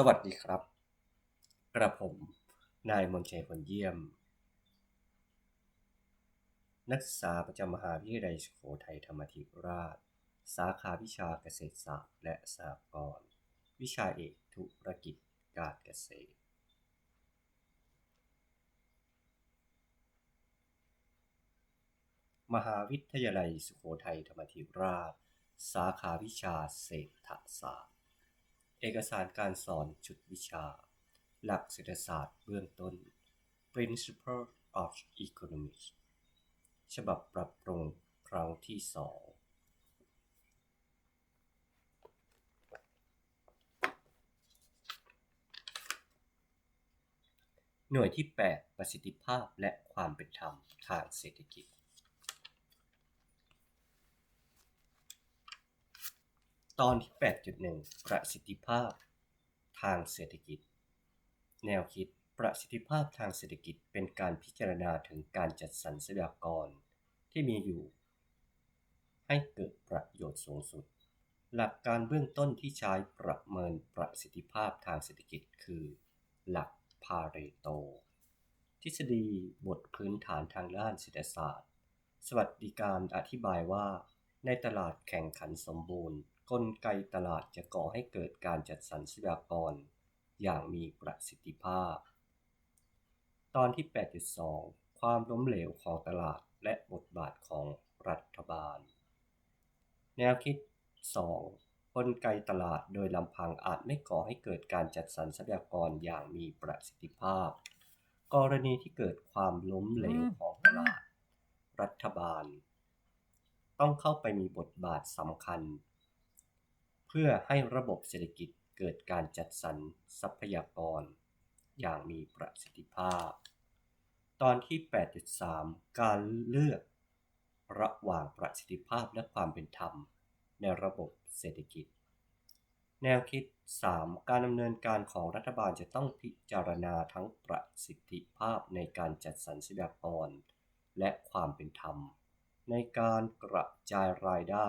สวัสดีครับ กระผม นายมนชัยผลเยี่ยม นักศึกษาประจำมหาวิทยาลัยสุโขทัยธรรมธิราช สาขาวิชาเกษตรศาสตร์และสหกรณ์วิชาเอกธุรกิจการเกษตร มหาวิทยาลัยสุโขทัยธรรมธิราช สาขาวิชาเศรษฐศาสตร์ เอกสารการสอนชุดวิชา หลักเศรษฐศาสตร์เบื้องต้น Principle of Economics ฉบับปรับปรุงครั้งที่สองหน่วยที่ 8 ประสิทธิภาพและความเป็นธรรมทางเศรษฐกิจ ตอนที่ 8.1 ประสิทธิภาพทางเศรษฐกิจ แนวคิดประสิทธิภาพทางเศรษฐกิจเป็นการพิจารณาถึงการจัดสรรทรัพยากรที่มีอยู่ ให้เกิดประโยชน์สูงสุด หลักการเบื้องต้นที่ใช้ประเมินประสิทธิภาพทางเศรษฐกิจคือ หลักพาเรโต ทฤษฎีบทพื้นฐานทางด้านเศรษฐศาสตร์ สวัสดิการอธิบายว่า ในตลาดแข่งขันสมบูรณ์ กลไกตลาดจะก่อให้เกิดการจัดสรรทรัพยากร อย่างมีประสิทธิภาพ ตอนที่ 8.2 ความล้มเหลวของตลาดและบทบาทของรัฐบาล แนวคิด 2. กลไกตลาดโดยลำพังอาจไม่ก่อให้เกิดการจัดสรรทรัพยากรอย่างมีประสิทธิภาพ กรณีที่เกิดความล้มเหลวของตลาด รัฐบาล ต้องเข้าไปมีบทบาทสำคัญ เพื่อให้ระบบเศรษฐกิจเกิดการจัดสรรทรัพยากร อย่างมีประสิทธิภาพ ตอนที่ 8.3 การเลือก ระหว่างประสิทธิภาพและความเป็นธรรม ในระบบเศรษฐกิจ แนวคิด 3. การดำเนินการของรัฐบาลจะต้องพิจารณาทั้งประสิทธิภาพในการจัดสรรทรัพยากร และความเป็นธรรม ในการกระจายรายได้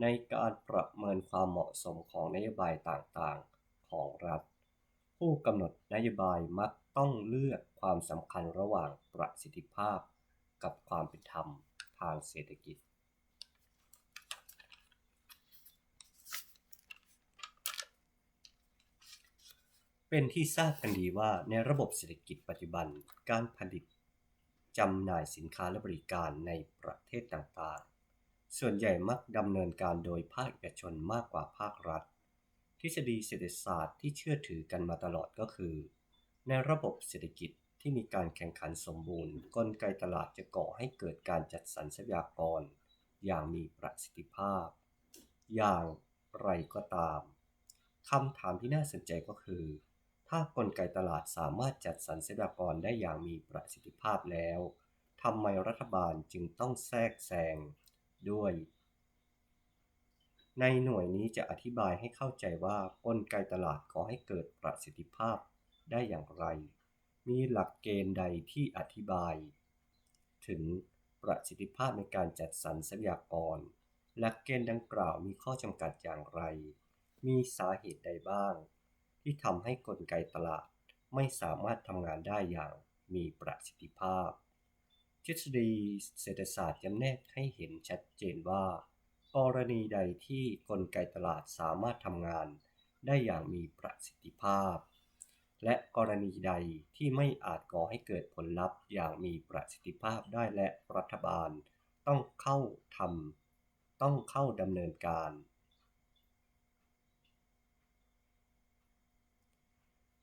ในการประเมินความเหมาะสมของนโยบายต่างๆ ของรัฐ ผู้กำหนดนโยบายมักต้องเลือกความสำคัญระหว่างประสิทธิภาพ กับความเป็นธรรมทางเศรษฐกิจเป็นที่ทราบกันดีว่าในระบบเศรษฐกิจปัจจุบัน การผลิตจำหน่ายสินค้าและบริการในประเทศต่างๆ ส่วนใหญ่มักดำเนินการโดยภาคเอกชนมากกว่าภาครัฐ ทฤษฎีเศรษฐศาสตร์ที่เชื่อถือกันมาตลอดก็คือ ในระบบเศรษฐกิจที่มีการแข่งขันสมบูรณ์ กลไกตลาดจะก่อให้เกิดการจัดสรรทรัพยากร อย่างมีประสิทธิภาพ อย่างไรก็ตามคำถามที่น่าสนใจก็คือ ถ้ากลไกตลาดสามารถจัดสรรทรัพยากรได้อย่างมีประสิทธิภาพแล้วทำไมรัฐบาลจึงต้องแทรกแซง ด้วย ในหน่วยนี้จะอธิบายให้เข้าใจว่ากลไกตลาดก่อให้เกิดประสิทธิภาพได้อย่างไร มีหลักเกณฑ์ใดที่อธิบาย ถึงประสิทธิภาพในการจัดสรรทรัพยากร หลักเกณฑ์ดังกล่าวมีข้อจำกัดอย่างไร มีสาเหตุใดบ้าง ที่ทำให้กลไกตลาดไม่สามารถทำงานได้อย่างมีประสิทธิภาพ ทฤษฎีเศรษฐศาสตร์จำแนกให้เห็นชัดเจนว่า กรณีใดที่กลไกตลาดสามารถทำงานได้อย่างมีประสิทธิภาพ และกรณีใดที่ไม่อาจก่อให้เกิดผลลัพธ์อย่างมีประสิทธิภาพได้และรัฐบาล ต้องเข้าทำต้องเข้าดำเนินการ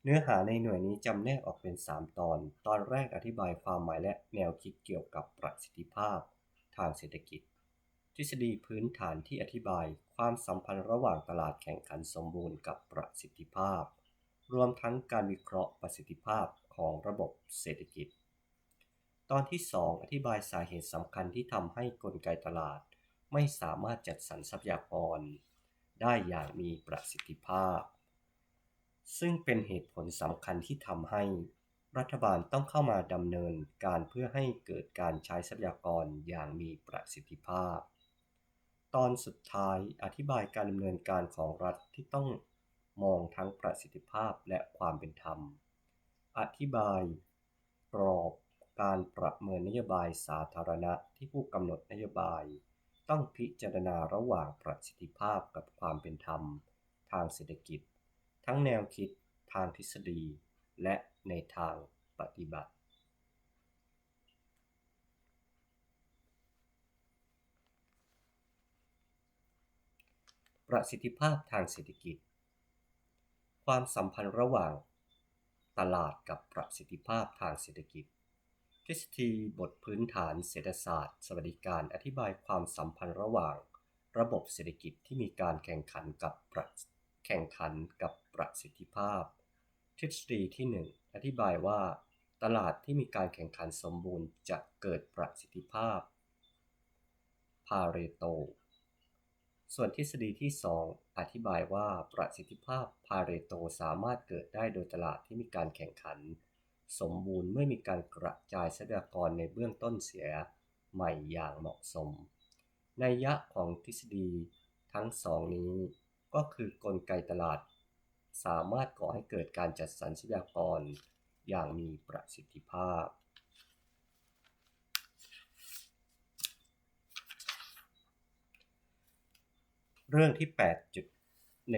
เนื้อหาในหน่วยนี้จำแนกออกเป็น 3 ตอน ตอนแรกอธิบายความหมายและแนวคิดเกี่ยวกับประสิทธิภาพ ทางเศรษฐกิจ ทฤษฎีพื้นฐานที่อธิบายความสัมพันธ์ระหว่างตลาดแข่งขันสมบูรณ์กับประสิทธิภาพ รวมทั้งการวิเคราะห์ประสิทธิภาพของระบบเศรษฐกิจ ตอนที่ 2 อธิบายสาเหตุสำคัญที่ทำให้กลไกตลาด ไม่สามารถจัดสรรทรัพยากร ได้อย่างมีประสิทธิภาพ ซึ่งเป็นเหตุผลสำคัญที่ทำให้ รัฐบาลต้องเข้ามาดำเนินการเพื่อให้เกิดการใช้ทรัพยากรอย่างมีประสิทธิภาพ ตอนสุดท้ายอธิบายการดำเนินการของรัฐที่ต้องมองทั้งประสิทธิภาพและความเป็นธรรม อธิบายกรอบการประเมินนโยบายสาธารณะที่ผู้กำหนดนโยบาย ต้องพิจารณาระหว่างประสิทธิภาพกับความเป็นธรรม ทางเศรษฐกิจ ทั้งแนวคิดทางทฤษฎีและในทางปฏิบัติ ประสิทธิภาพทางเศรษฐกิจ ความสัมพันธ์ระหว่างตลาดกับประสิทธิภาพทางเศรษฐกิจ ทฤษฎีบทพื้นฐานเศรษฐศาสตร์ สวัสดิการอธิบายความสัมพันธ์ระหว่าง ระบบเศรษฐกิจที่มีการแข่งขันกับประ แข่งขันกับประสิทธิภาพ ทฤษฎีที่ 1 อธิบายว่า ตลาดที่มีการแข่งขันสมบูรณ์จะเกิดประสิทธิภาพ พาเรโต ส่วนทฤษฎีที่ 2 อธิบายว่าประสิทธิภาพพาเรโตสามารถเกิดได้โดยตลาดที่มีการแข่งขัน สมบูรณ์เมื่อมีการกระจายทรัพยากรในเบื้องต้นเสียใหม่อย่างเหมาะสม ในยะของทฤษฎีทั้งสองนี้ ก็คือกลไกตลาด สามารถก่อให้เกิดการจัดสรรทรัพยากรอย่างมีประสิทธิภาพ เรื่องที่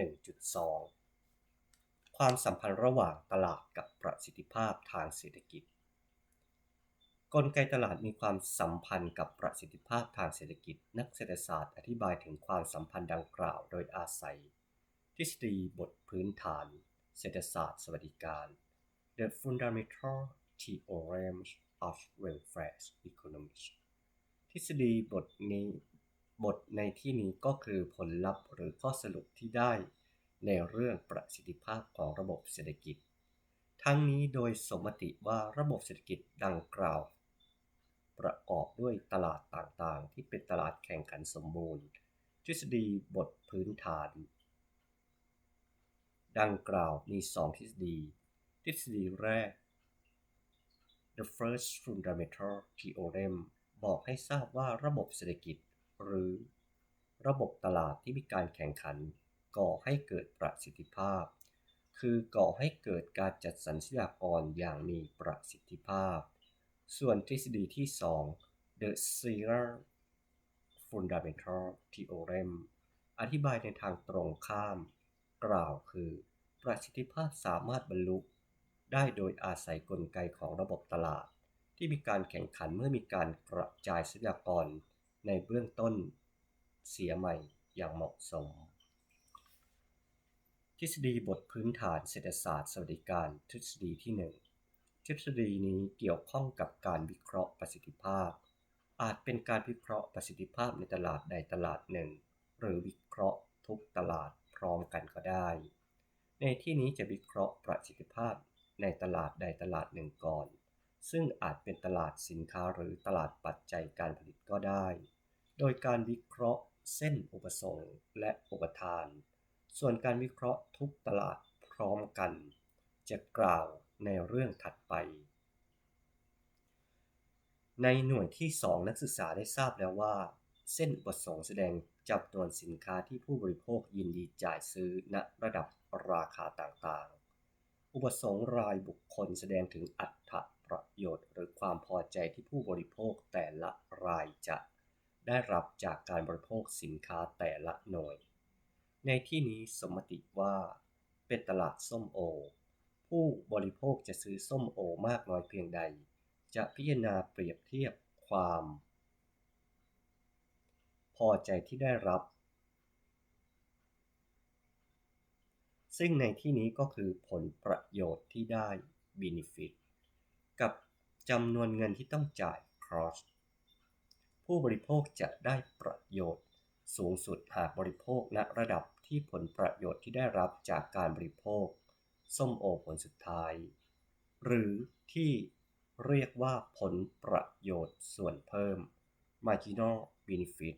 8.1.2 ความสัมพันธ์ระหว่างตลาดกับประสิทธิภาพทางเศรษฐกิจ กลไกตลาดมีความสัมพันธ์กับประสิทธิภาพทางเศรษฐกิจ นักเศรษฐศาสตร์อธิบายถึงความสัมพันธ์ดังกล่าว โดยอาศัย ทฤษฎีบทพื้นฐาน เศรษฐศาสตร์ สวัสดิการ The Fundamental Theorems of Welfare Economics ทฤษฎีบทนี้ บทในที่นี้ก็คือผลลัพธ์หรือข้อสรุปที่ได้ ในเรื่องประสิทธิภาพของระบบเศรษฐกิจ ทั้งนี้โดยสมมติว่าระบบเศรษฐกิจดังกล่าว ประกอบด้วยตลาดต่างๆ ที่เป็นตลาดแข่งขันสมบูรณ์ ทฤษฎีบทพื้นฐาน ดังกล่าวมีสองทฤษฎี ทฤษฎีแรก The first fundamental theorem บอกให้ทราบว่าระบบเศรษฐกิจ หรือระบบตลาดที่มีการแข่งขัน ก่อให้เกิดประสิทธิภาพ คือก่อให้เกิดการจัดสรรทรัพยากรอย่างมีประสิทธิภาพ ส่วนทฤษฎีที่ 2 The second fundamental theorem อธิบายในทางตรงข้าม กล่าวคือ ประสิทธิภาพสามารถบรรลุได้โดยอาศัยกลไกของระบบตลาด ที่มีการแข่งขันเมื่อมีการกระจายทรัพยากรในเบื้องต้นเสียใหม่อย่างเหมาะสม ทฤษฎีบทพื้นฐานเศรษฐศาสตร์สวัสดิการทฤษฎีที่1 ทฤษฎีนี้เกี่ยวข้องกับการวิเคราะห์ประสิทธิภาพ อาจเป็นการวิเคราะห์ประสิทธิภาพในตลาดใดตลาดหนึ่ง หรือวิเคราะห์ทุกตลาดพร้อมกันก็ได้ ในที่นี้จะวิเคราะห์ประสิทธิภาพในตลาดใดตลาดหนึ่งก่อน ซึ่งอาจเป็นตลาดสินค้าหรือตลาดปัจจัยการผลิตก็ได้ โดยการวิเคราะห์เส้นอุปสงค์และอุปทาน ส่วนการวิเคราะห์ทุกตลาดพร้อมกัน จะกล่าว ในเรื่องถัดไป ในหน่วยที่ 2 นักศึกษาได้ทราบแล้วว่า เส้นอุปสงค์แสดงจำนวนสินค้าที่ผู้บริโภคยินดีจ่ายซื้อณระดับราคาต่างๆ อุปสงค์รายบุคคลแสดงถึงอัตประโยชน์ หรือความพอใจที่ผู้บริโภคแต่ละรายจะได้รับจากการบริโภคสินค้าแต่ละหน่วย ในที่นี้สมมติว่า เป็นตลาดส้มโอ ผู้บริโภคจะซื้อส้มโอมากน้อยเพียงใด จะพิจารณาเปรียบเทียบความ พอใจที่ได้รับ ซึ่งในที่นี้ก็คือผลประโยชน์ที่ได้ benefit กับจำนวนเงินที่ต้องจ่าย cost ผู้บริโภคจะได้ประโยชน์สูงสุดหากบริโภคณระดับที่ผลประโยชน์ที่ได้รับจากการบริโภค ส้มโอผลสุดท้าย หรือที่เรียกว่าผลประโยชน์ส่วนเพิ่ม marginal benefit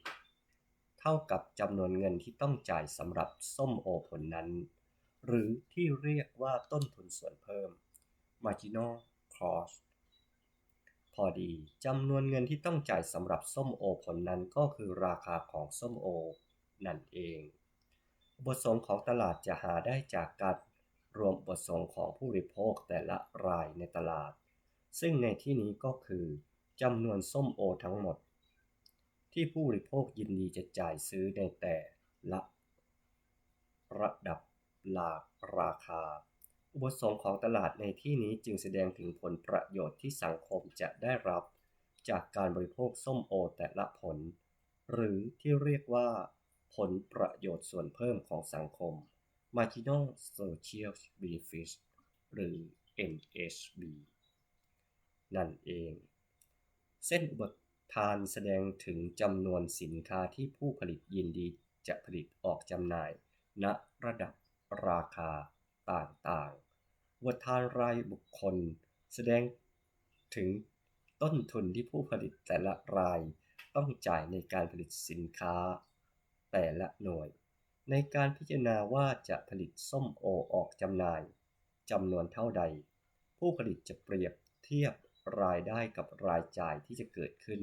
เท่ากับจำนวนเงินที่ต้องจ่ายสำหรับส้มโอผลนั้น หรือที่เรียกว่าต้นทุนส่วนเพิ่ม marginal cost พอดีจำนวนเงินที่ต้องจ่ายสำหรับส้มโอผลนั้นก็คือราคาของส้มโอนั่นเองอุปสงค์ของตลาดจะหาได้จากการ รวมอุปสงค์ของผู้บริโภคแต่ละรายในตลาด ซึ่งในที่นี้ก็คือจำนวนส้มโอทั้งหมด ที่ผู้บริโภคยินดีจะจ่ายซื้อในแต่ละ ระดับหลากราคา อุปสงค์ของตลาดในที่นี้จึงแสดงถึงผลประโยชน์ที่สังคมจะได้รับ จากการบริโภคส้มโอแต่ละผล หรือที่เรียกว่า ผลประโยชน์ส่วนเพิ่มของสังคม Marginal Social Benefit หรือ MSB นั่นเอง เส้นอุปทานแสดงถึงจำนวนสินค้าที่ผู้ผลิตยินดีจะผลิตออกจำหน่าย ณระดับราคาต่างๆอุปทานรายบุคคล แสดงถึงต้นทุนที่ผู้ผลิตแต่ละรายต้องจ่ายในการผลิตสินค้า แต่ละหน่วย ในการพิจารณาว่าจะผลิตส้มโอออกจำหน่ายจำนวนเท่าใด ผู้ผลิตจะเปรียบเทียบรายได้กับรายจ่ายที่จะเกิดขึ้น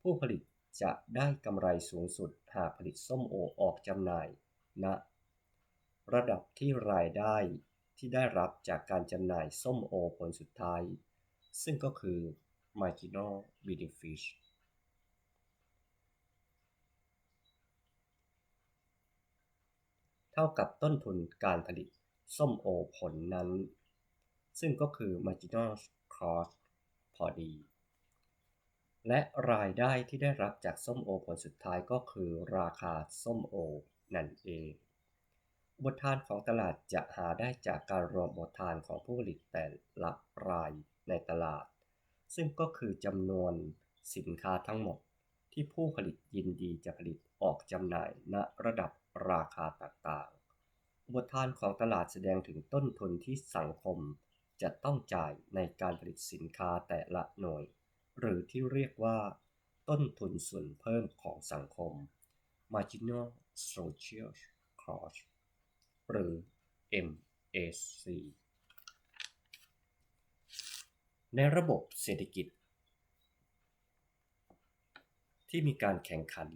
ผู้ผลิตจะได้กำไรสูงสุดหากผลิตส้มโอออกจำหน่ายณนะระดับที่รายได้ที่ได้รับจากการจำหน่ายส้มโอผลสุดท้าย ซึ่งก็คือ marginal benefit เท่ากับต้นทุนการผลิตส้มโอผลนั้น ซึ่งก็คือ marginal cost พอดี และรายได้ที่ได้รับจากส้มโอผลสุดท้ายก็คือราคาส้มโอนั่นเองบททานของตลาดจะหาได้จากการรวมบททานของผู้ผลิตแต่ละรายในตลาด ซึ่งก็คือจำนวนสินค้าทั้งหมดที่ผู้ผลิตยินดีจะผลิตออกจำหน่ายณระดับ ราคาต่างๆ บททานของตลาดแสดงถึงต้นทุนที่สังคมจะต้องจ่ายในการผลิตสินค้าแต่ละหน่วย หรือที่เรียกว่า ต้นทุนส่วนเพิ่มของสังคม marginal social cost หรือ MSC ในระบบเศรษฐกิจ ที่มีการแข่งขัน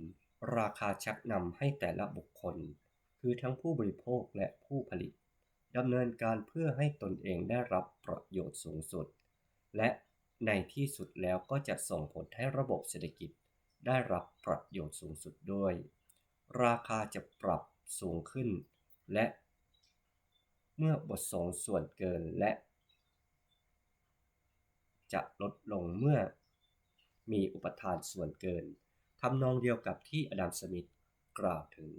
ราคาชักนำให้แต่ละบุคคล คือทั้งผู้บริโภคและผู้ผลิตดำเนินการเพื่อให้ตนเองได้รับประโยชน์สูงสุด และในที่สุดแล้วก็จะส่งผลให้ระบบเศรษฐกิจได้รับประโยชน์สูงสุดด้วย ราคาจะปรับสูงขึ้น และ เมื่อบทสงส่วนเกินและ จะลดลงเมื่อมีอุปทานส่วนเกิน ทำนองเดียวกับที่อดัมสมิธกล่าวถึง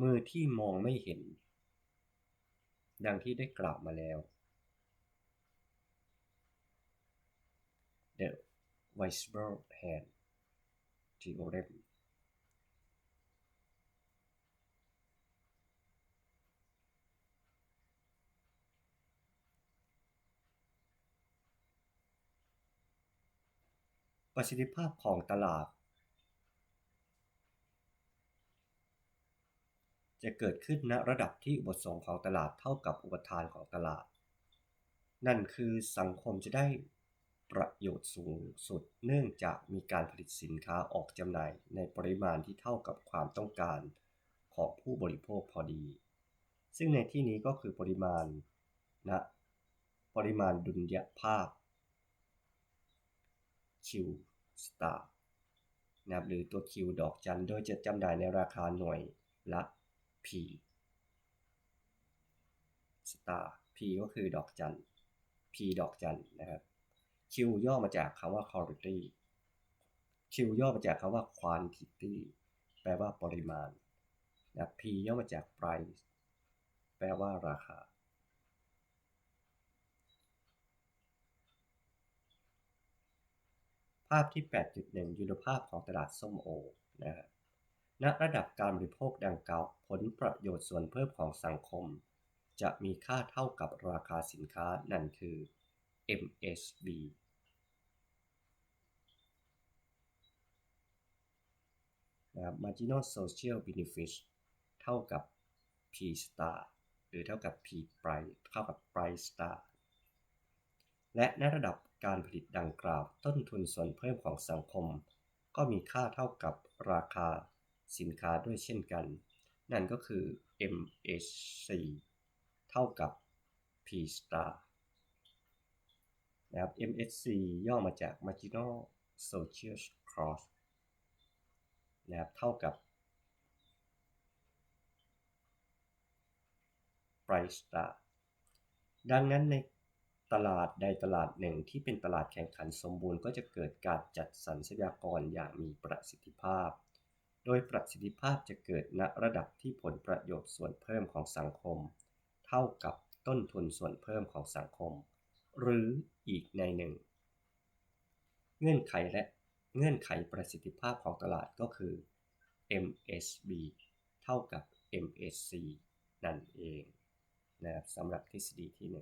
มือที่มองไม่เห็น ดังที่ได้กล่าวมาแล้ว The Visible Hand Theorem ประสิทธิภาพของตลาด จะเกิดขึ้นณระดับที่อุปสงค์ของตลาดเท่ากับอุปทานของตลาด นั่นคือสังคมจะได้ประโยชน์สูงสุดเนื่องจากมีการผลิตสินค้าออกจำหน่ายในปริมาณที่เท่ากับความต้องการของผู้บริโภคพอดี ซึ่งในที่นี้ก็คือปริมาณนะปริมาณดุลยภาพ Q star นะครับหรือตัว Q ดอกจันโดยจะจำหน่ายในราคาหน่วยละ P star P ก็คือดอกจัน P ดอกจันนะครับ Q ย่อมาจากคำว่า quality Q ย่อมาจากคำว่า quantity แปลว่าปริมาณนะ P ย่อมาจาก price แปลว่าราคาภาพที่ 8.1 ยุทธภาพของตลาดส้มโอนะฮะ ณระดับการบริโภคดังกล่าว ผลประโยชน์ส่วนเพิ่มของสังคม จะมีค่าเท่ากับราคาสินค้านั่นคือ MSB นะครับ marginal social benefit เท่ากับ P star หรือเท่ากับ P price เท่ากับ price star และในระดับการผลิตดังกล่าว ต้นทุนส่วนเพิ่มของสังคม ก็มีค่าเท่ากับราคา สินค้าด้วยเช่นกัน นั่นก็คือ MSC เท่ากับ P star นะครับ MSC ย่อมาจาก Marginal Social Cost นะครับเท่ากับ Price star ดังนั้นในตลาดใดตลาดหนึ่งที่เป็นตลาดแข่งขันสมบูรณ์ก็จะเกิดการจัดสรรทรัพยากรอย่างมีประสิทธิภาพ โดยประสิทธิภาพจะเกิดณระดับที่ผลประโยชน์ส่วนเพิ่มของสังคม เท่ากับต้นทุนส่วนเพิ่มของสังคม หรืออีกในหนึ่ง เงื่อนไขและเงื่อนไขประสิทธิภาพของตลาดก็คือ MSB เท่ากับ MSC นั่นเองนะครับสำหรับทฤษฎีที่1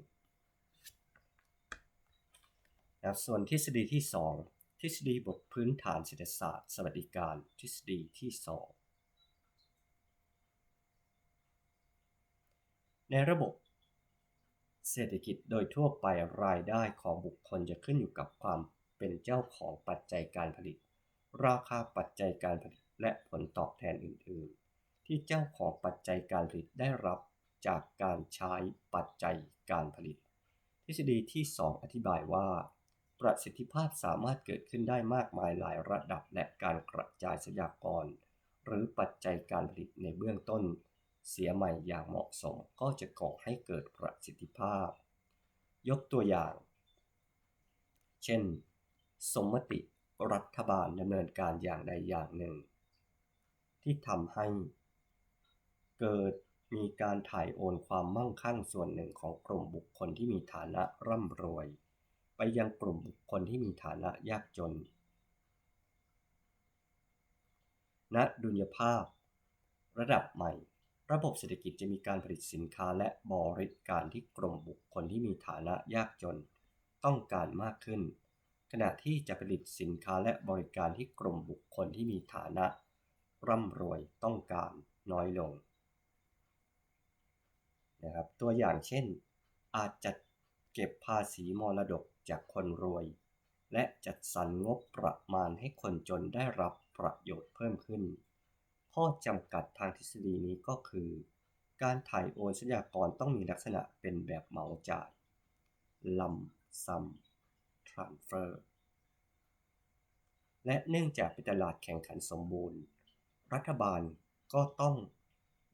นะครับส่วนทฤษฎีที่ 2 ทฤษฎีบทพื้นฐานเศรษฐศาสตร์ สวัสดิการทฤษฎีที่ 2 ในระบบ เศรษฐกิจโดยทั่วไปรายได้ของบุคคลจะขึ้นอยู่กับความเป็นเจ้าของปัจจัยการผลิต ราคาปัจจัยการผลิตและผลตอบแทนอื่น ๆ ที่เจ้าของปัจจัยการผลิตได้รับจากการใช้ปัจจัยการผลิต ทฤษฎีที่ 2 อธิบายว่า ประสิทธิภาพสามารถเกิดขึ้นได้มากมายหลายระดับและการกระจายทรัพยากร หรือปัจจัยการผลิตในเบื้องต้น เสียใหม่อย่างเหมาะสมก็จะก่อให้เกิดประสิทธิภาพ ยกตัวอย่าง เช่น สมมติรัฐบาลดำเนินการอย่างใดอย่างหนึ่ง ที่ทำให้ เกิดมีการถ่ายโอนความมั่งคั่งส่วนหนึ่งของกลุ่มบุคคลที่มีฐานะร่ำรวย ไปยังกลุ่มบุคคลที่มีฐานะยากจน ณ ดุลยภาพ ระดับใหม่ ระบบเศรษฐกิจจะมีการผลิตสินค้าและบริการที่กลุ่มบุคคลที่มีฐานะยากจน ต้องการมากขึ้น ขณะที่จะผลิตสินค้าและบริการที่กลุ่มบุคคลที่มีฐานะ ร่ำรวยต้องการน้อยลงนะครับตัวอย่างเช่น อาจจะเก็บภาษีมรดก จากคนรวย และจัดสรรงบประมาณให้คนจนได้รับประโยชน์เพิ่มขึ้น ข้อจำกัดทางทฤษฎีนี้ก็คือ การถ่ายโอนทรัพยากรต้องมีลักษณะเป็นแบบเหมาจ่ายลำซัมทรานเฟอร์และเนื่องจากเป็นตลาดแข่งขันสมบูรณ์ รัฐบาลก็ต้อง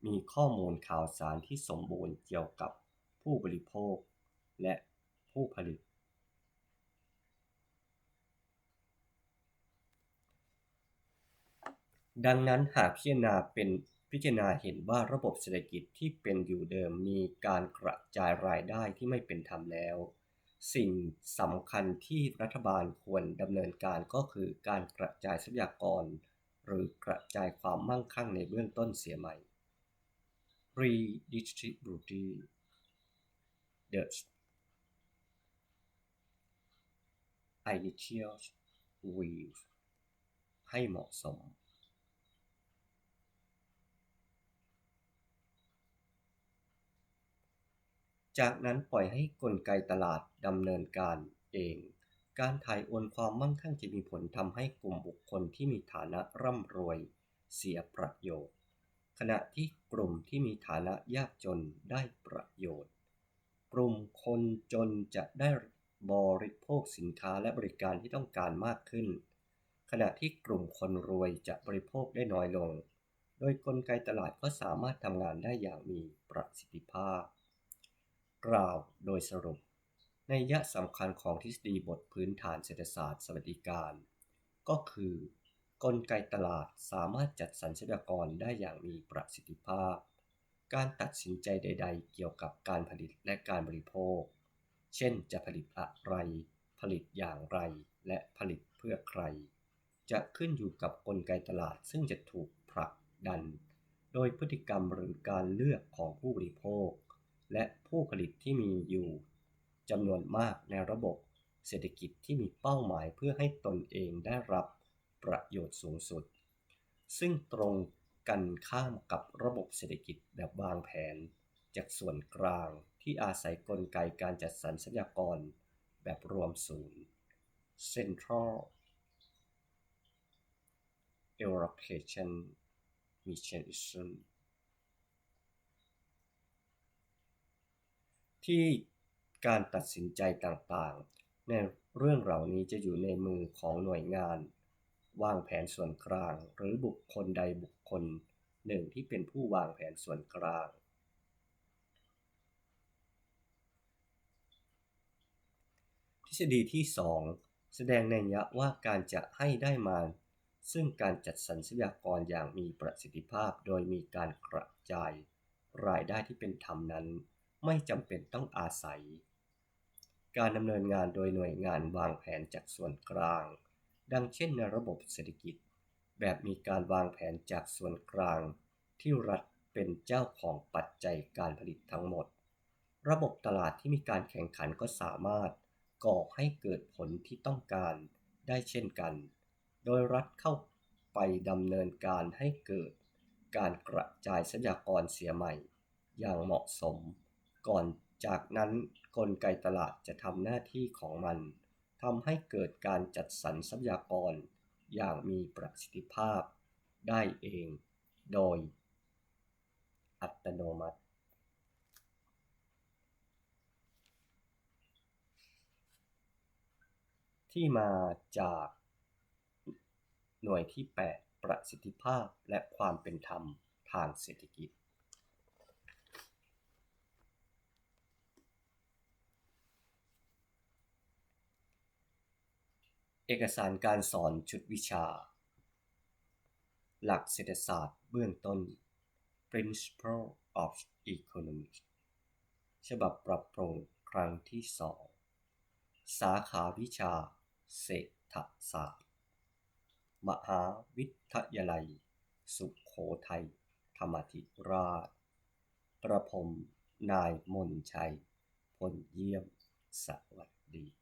มีข้อมูลข่าวสารที่สมบูรณ์เกี่ยวกับผู้บริโภค และผู้ผลิต ดังนั้นหากพิจารณาเป็นพิจารณาเห็นว่าระบบเศรษฐกิจที่เป็นอยู่เดิมมีการกระจายรายได้ที่ไม่เป็นธรรมแล้ว สิ่งสำคัญที่รัฐบาลควรดำเนินการก็คือการกระจายทรัพยากร หรือกระจายความมั่งคั่งในเบื้องต้นเสียใหม่ redistributing the initial wealth ให้เหมาะสม จากนั้นปล่อยให้กลไกตลาดดำเนินการเอง การถ่ายโอนความมั่งคั่งจะมีผลทำให้กลุ่มบุคคลที่มีฐานะร่ำรวย เสียประโยชน์ ขณะที่กลุ่มที่มีฐานะยากจนได้ประโยชน์ กลุ่มคนจนจะได้บริโภคสินค้าและบริการที่ต้องการมากขึ้น ขณะที่กลุ่มคนรวยจะบริโภคได้น้อยลง โดยกลไกตลาดก็สามารถทำงานได้อย่างมีประสิทธิภาพ กล่าวโดยสรุป ในยะสำคัญของทฤษฎีบทพื้นฐานเศรษฐศาสตร์สวัสดิการ ก็คือกลไกตลาดสามารถจัดสรรทรัพยากรได้อย่างมีประสิทธิภาพ การตัดสินใจใด ๆ เกี่ยวกับการผลิตและการบริโภค เช่นจะผลิตอะไร ผลิตอย่างไร และผลิตเพื่อใคร จะขึ้นอยู่กับกลไกตลาดซึ่งจะถูกผลักดัน โดยพฤติกรรมหรือการเลือกของผู้บริโภค และผู้ผลิตที่มีอยู่จำนวนมากในระบบเศรษฐกิจที่มีเป้าหมายเพื่อให้ตนเองได้รับประโยชน์สูงสุด ซึ่งตรงกันข้ามกับระบบเศรษฐกิจแบบวางแผน จากส่วนกลางที่อาศัยกลไกการจัดสรรทรัพยากรแบบรวมศูนย์ Central Allocation Mechanism ที่การตัดสินใจต่างๆ ในเรื่องเหล่านี้จะอยู่ในมือของหน่วยงาน วางแผนส่วนกลาง หรือบุคคลใดบุคคลหนึ่งที่เป็นผู้วางแผนส่วนกลาง ทฤษฎีที่ 2 แสดงในยะว่าการจะให้ได้มาซึ่งการจัดสรรทรัพยากรอย่างมีประสิทธิภาพโดยมีการกระจายรายได้ที่เป็นธรรมนั้น ไม่จำเป็นต้องอาศัย การดำเนินงานโดยหน่วยงานวางแผนจากส่วนกลาง ดังเช่นในระบบเศรษฐกิจ แบบมีการวางแผนจากส่วนกลาง ที่รัฐเป็นเจ้าของปัจจัยการผลิตทั้งหมด ระบบตลาดที่มีการแข่งขันก็สามารถก่อให้เกิดผลที่ต้องการได้เช่นกัน โดยรัฐเข้าไปดำเนินการให้เกิด การกระจายทรัพยากรเสียใหม่ อย่างเหมาะสม ก่อนจากนั้นกลไกตลาดจะทำหน้าที่ของมันทำให้เกิดการจัดสรรทรัพยากร อย่างมีประสิทธิภาพ ได้เอง โดย อัตโนมัติ ที่มาจาก หน่วยที่ 8 ประสิทธิภาพและความเป็นธรรมทางเศรษฐกิจ เอกสารการสอนชุดวิชา หลักเศรษฐศาสตร์เบื้องต้น Principle of Economics ฉบับปรับปรุงครั้งที่สอง สาขาวิชาเศรษฐศาสตร์ มหาวิทยาลัย สุขโขทัย ธรรมธิราชประผมนายมนชัย พลเยี่ยม สวัสดี